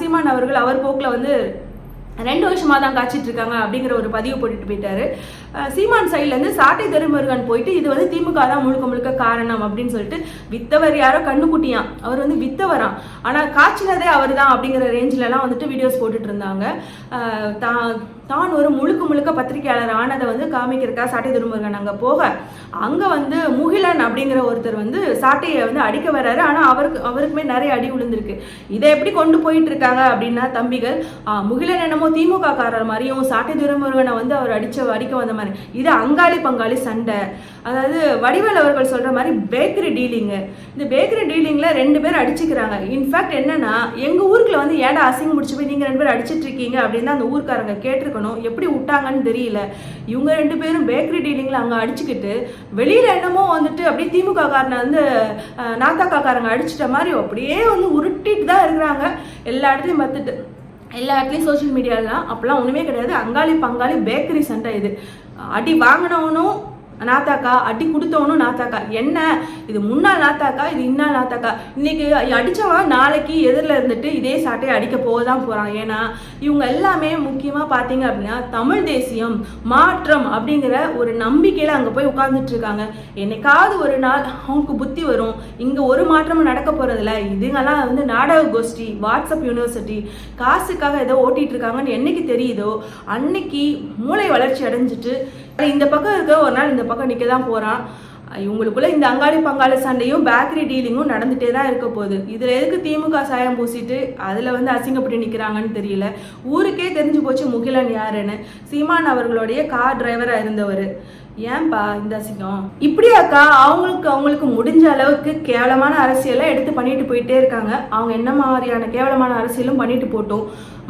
சீமான் அவர்கள் அவர் போக்கில் வந்து ரெண்டு வருஷமா தான் காய்ச்சிட்டு இருக்காங்க அப்படிங்கிற ஒரு பதிவு போட்டுட்டு போயிட்டாரு. சீமான் சைட்லேருந்து சாட்டை திருமுருகன் போயிட்டு இது வந்து திமுக தான் முழுக்க முழுக்க காரணம் அப்படின்னு சொல்லிட்டு வித்தவர் யாரோ கண்ணுக்குட்டியாம். அவர் வந்து வித்தவராம். ஆனால் காய்ச்சினதே அவர் தான் அப்படிங்கிற ரேஞ்சிலலாம் வந்துட்டு வீடியோஸ் போட்டுட்டு இருந்தாங்க. தான் தான் ஒரு முழுக்க முழுக்க பத்திரிகையாளர் ஆனதை வந்து காமிக்கிறக்கா சாட்டை திருமுருகன் அங்கே போக அங்கே வந்து முகிலன் அப்படிங்கிற ஒருத்தர் வந்து சாட்டையை வந்து அடிக்க வர்றாரு. ஆனால் அவருக்கு அவருக்குமே நிறைய அடி விழுந்திருக்கு இதை எப்படி கொண்டு போயிட்டு இருக்காங்க அப்படின்னா தம்பிகள் முகிலன் என்னமோ திமுக காரர் மாதிரியும் சாட்டை திருமுருகனை வந்து அவர் அடிச்ச அடிக்க வந்த மாதிரி. இது அங்காளி பங்காளி சண்டை. அதாவது வடிவேல் அவர்கள் சொல்கிற மாதிரி பேக்கரி டீலிங்கு இந்த பேக்கரி டீலிங்கில் ரெண்டு பேர் அடிச்சுக்கிறாங்க. இன்ஃபேக்ட் என்னன்னா எங்கள் ஊருக்குள்ள வந்து ஏடா அசிங்கம் முடிச்சு போய் நீங்கள் ரெண்டு பேர் அடிச்சிட்டு இருக்கீங்க அப்படின்னு அந்த ஊருக்காரங்க கேட்டிருக்கணும். எப்படி விட்டாங்கன்னு தெரியல. இவங்க ரெண்டு பேரும் பேக்கரி டீலிங்ல அங்கே அடிச்சுக்கிட்டு வெளியில் என்னமோ வந்துட்டு அப்படியே திமுக காரனை வந்து அஹ், அடிச்சிட்ட மாதிரி அப்படியே வந்து உருட்டிட்டு தான் இருக்கிறாங்க. எல்லா இடத்துலையும் பார்த்துட்டு எல்லா இடத்துலையும் சோஷியல் மீடியாலாம் அப்போல்லாம் ஒன்றுமே கிடையாது. அங்காளி பங்காளி பேக்கரி சண்டை இது. அடி வாங்கினவனும் நாத்தாக்கா அடி கொடுத்தவனும் நாத்தாக்கா. என்ன? இது முன்னாள் நாத்தாக்கா இது இன்னாள் நாத்தாக்கா. இன்னைக்கு அடித்தவன் நாளைக்கு எதிரில் இருந்துட்டு இதே சாட்டையை அடிக்க போக தான் போகிறான் ஏன்னா இவங்க எல்லாமே முக்கியமாக பார்த்தீங்க அப்படின்னா தமிழ் தேசியம் மாற்றம் அப்படிங்கிற ஒரு நம்பிக்கையில் அங்கே போய் உட்கார்ந்துட்டு இருக்காங்க. என்னைக்காவது ஒரு நாள் அவங்களுக்கு புத்தி வரும். இங்கே ஒரு மாற்றமும் நடக்க போகிறதில்ல இதுங்கெல்லாம் வந்து நாடக கோஷ்டி வாட்ஸ்அப் யூனிவர்சிட்டி காசுக்காக ஏதோ ஓட்டிகிட்டு இருக்காங்கன்னு என்னைக்கு தெரியுதோ அன்னைக்கு மூளை வளர்ச்சி அடைஞ்சிட்டு இந்த பக்கம் இருக்க ஒரு நாள் இந்த பக்கம் நிற்க தான் போகிறான் இவங்களுக்குள்ள இந்த அங்காளி பங்காளி சண்டையும் பேக்கரி டீலிங்கும் நடந்துட்டே தான் இருக்க போகுது. இதில் எதுக்கு திமுக சாயம் பூசிட்டு அதில் வந்து அசிங்கப்பட்டு நிற்கிறாங்கன்னு தெரியல. ஊருக்கே தெரிஞ்சு போச்சு முகிலன் யாருன்னு. சீமான் அவர்களுடைய கார் டிரைவராக இருந்தவர். ஏன்பா இந்த அசிங்கம்? இப்படியாக்கா அவங்களுக்கு அவங்களுக்கு முடிஞ்ச அளவுக்கு கேவலமான அரசியலை எடுத்து பண்ணிட்டு போயிட்டே இருக்காங்க. அவங்க என்ன மாதிரியான கேவலமான அரசியலும் பண்ணிட்டு போட்டோம்.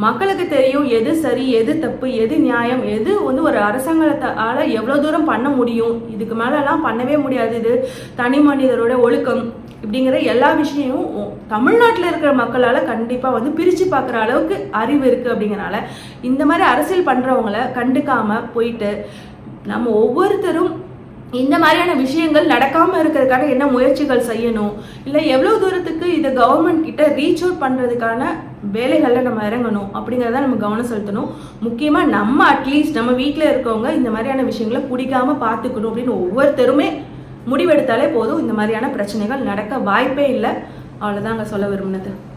மக்களுக்கு தெரியும் எது சரி எது தப்பு எது நியாயம் எது வந்து ஒரு அரசாங்கத்தால எவ்வளோ தூரம் பண்ண முடியும். இதுக்கு மேலெல்லாம் பண்ணவே முடியாது இது. தனி மனிதரோட ஒழுக்கம் இப்படிங்கிற எல்லா விஷயமும் தமிழ்நாட்டில் இருக்கிற மக்களால் கண்டிப்பாக வந்து பிரித்து பார்க்குற அளவுக்கு அறிவு இருக்குது அப்படிங்கறனால இந்த மாதிரி அரசியல் பண்ணுறவங்கள கண்டுக்காமல் போயிட்டு நம்ம ஒவ்வொருத்தரும் இந்த மாதிரியான விஷயங்கள் நடக்காமல் இருக்கிறதுக்கான என்ன முயற்சிகள் செய்யணும்? இல்லை எவ்வளோ தூரத்துக்கு இதை கவர்மெண்ட் கிட்ட ரீச் அவுட் பண்ணுறதுக்கான வேலைகளில் நம்ம இறங்கணும்? அப்படிங்கிறத நம்ம கவனம் செலுத்தணும். முக்கியமாக நம்ம அட்லீஸ்ட் நம்ம வீட்டில் இருக்கவங்க இந்த மாதிரியான விஷயங்களை பிடிக்காமல் பார்த்துக்கணும் அப்படின்னு ஒவ்வொருத்தருமே முடிவெடுத்தாலே போதும். இந்த மாதிரியான பிரச்சனைகள் நடக்க வாய்ப்பே இல்லை. அவ்வளோதாங்க சொல்ல விரும்பினது.